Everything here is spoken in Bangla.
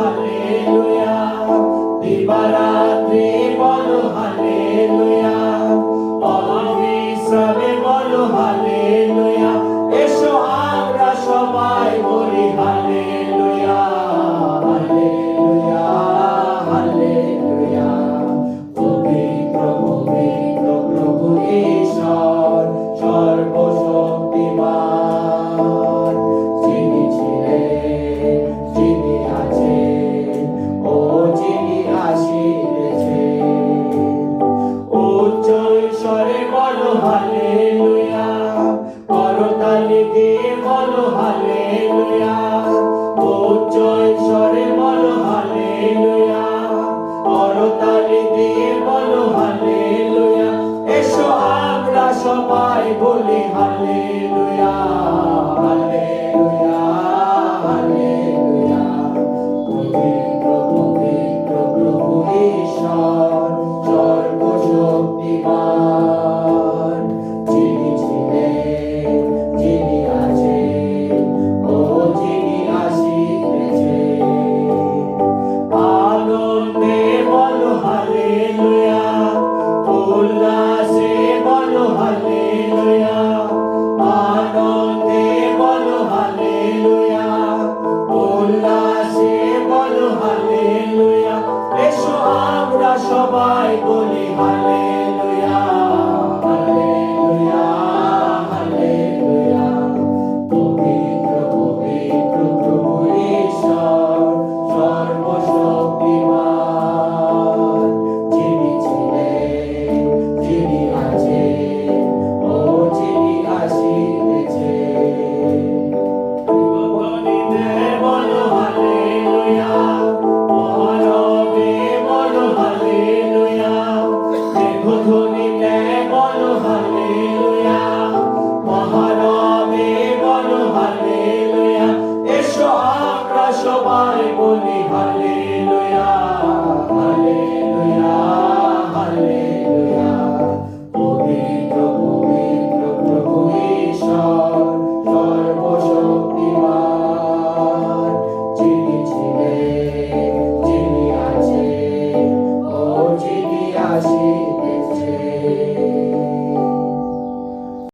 Aleluya, viva la স্বরে দিয়ে বলো হালে লুয়া উচ্চয় স্বরে বলো হালে লুয়া করতালি দিয়ে বলো হালে সবাই বলি হালে সবাই বলি হায়